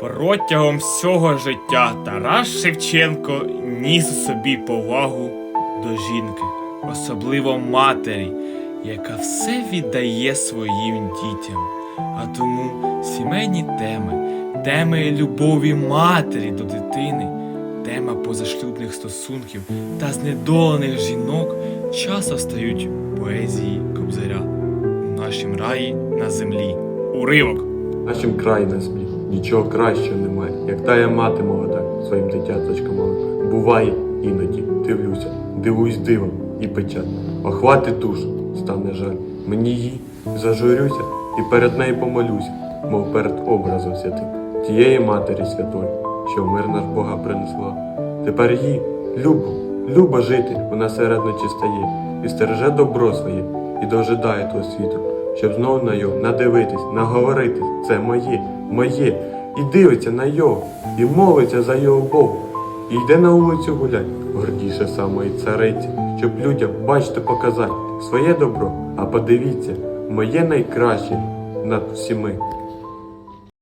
Протягом всього життя Тарас Шевченко ніс у собі повагу до жінки, особливо матері, яка все віддає своїм дітям. А тому сімейні теми, теми любові матері до дитини, тема позашлюбних стосунків та знедолених жінок часто стають поезії Кобзаря у нашім раї на землі. Уривок. В нашім краї на землі нічого кращого немає, як тая мати молода своїм дитяточком малим. Буває іноді, дивлюся, дивуюсь дивом і печально. Охвати душу, стане жаль. Мені її зажурюся і перед нею помолюся, мов перед образом святим, тієї матері святої, що в мир наш Бога принесла. Тепер їй любо, любо жити, вона серед ночі стає, і стереже добро своє, і дожидає того світу, щоб знов на його надивитись, наговоритись, це моє, моє, і дивиться на його, і молиться за його Богу, і йде на вулицю гулять, гордіше самої цариці, щоб людям, бачте, показати своє добро, а подивіться, моє найкраще над всіми.